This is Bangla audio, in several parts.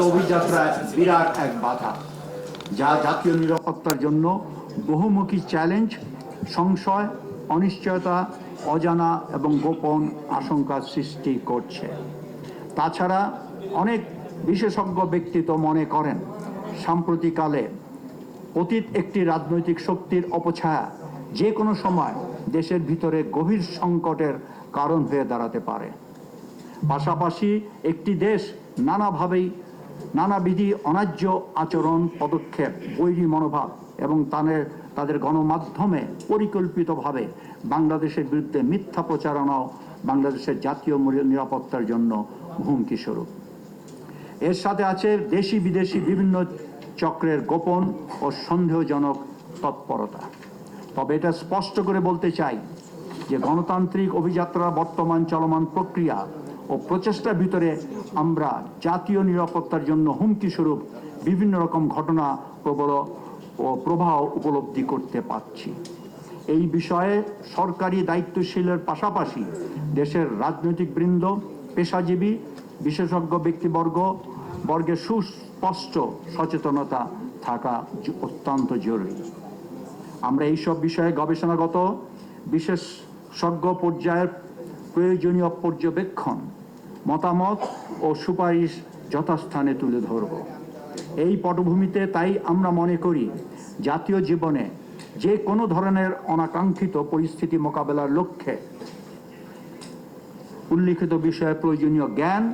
অভিযাত্রায় বিরাট এক বাধা, যা জাতীয় নিরাপত্তার জন্য বহুমুখী চ্যালেঞ্জ, সংশয়, অনিশ্চয়তা, অজানা এবং গোপন আশঙ্কার সৃষ্টি করছে। তাছাড়া অনেক বিশেষজ্ঞ ব্যক্তিত্ব মনে করেন, সাম্প্রতিককালে অতীত একটি রাজনৈতিক শক্তির অপছায়া যে কোনো সময় দেশের ভিতরে গভীর সংকটের কারণ হয়ে দাঁড়াতে পারে। পাশাপাশি একটি দেশ নানাভাবেই নানাবিধি অন্যায্য আচরণ, পদক্ষেপ, বৈরী মনোভাব এবং তাদের তাদের গণমাধ্যমে পরিকল্পিতভাবে বাংলাদেশের বিরুদ্ধে মিথ্যা প্রচারণাও বাংলাদেশের জাতীয় নিরাপত্তার জন্য হুমকি স্বরূপ। এর সাথে আছে দেশি বিদেশি বিভিন্ন চক্রের গোপন ও সন্দেহজনক তৎপরতা। তবে এটা স্পষ্ট করে বলতে চাই যে গণতান্ত্রিক অভিযাত্রার বর্তমান চলমান প্রক্রিয়া ও প্রচেষ্টার ভিতরে আমরা জাতীয় নিরাপত্তার জন্য হুমকি স্বরূপ বিভিন্ন রকম ঘটনা, প্রবল ও প্রবাহ উপলব্ধি করতে পারছি। এই বিষয়ে সরকারি দায়িত্বশীলের পাশাপাশি দেশের রাজনৈতিক বৃন্দ, পেশাজীবী, বিশেষজ্ঞ ব্যক্তিবর্গ বর্গের সুস্পষ্ট সচেতনতা থাকা অত্যন্ত জরুরি। আমরা এইসব বিষয়ে গবেষণাগত, বিশেষজ্ঞ পর্যায়ের প্রয়োজনীয় পর্যবেক্ষণ, মতামত ও সুপারিশ যথাস্থানে তুলে ধরব। এই পটভূমিতে তাই আমরা মনে করি, জাতীয় জীবনে যে কোনো ধরনের অনাকাঙ্ক্ষিত পরিস্থিতি মোকাবেলার লক্ষ্যে উল্লিখিত বিষয়ে প্রয়োজনীয় জ্ঞান,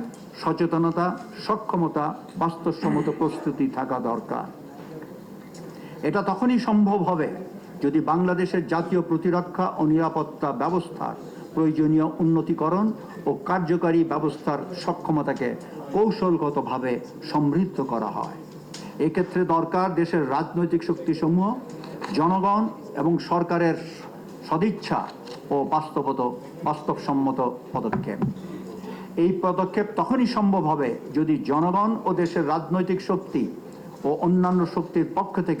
সচেতনতা, সক্ষমতা, বাস্তবসম্মত প্রস্তুতি থাকা দরকার। এটা তখনই সম্ভব হবে যদি বাংলাদেশের জাতীয় প্রতিরক্ষা ও নিরাপত্তা ব্যবস্থার প্রয়োজনীয় উন্নতিকরণ ও কার্যকারী ব্যবস্থার সক্ষমতাকে কৌশলগতভাবে সমৃদ্ধ করা হয়। এক্ষেত্রে দরকার দেশের রাজনৈতিক শক্তিসমূহ, জনগণ এবং সরকারের সদিচ্ছা ও বাস্তবত, বাস্তবসম্মত পদক্ষেপ। এই পদক্ষেপ তখনই সম্ভব হবে যদি জনগণ ও দেশের রাজনৈতিক শক্তি ও অন্যান্য শক্তির পক্ষ থেকে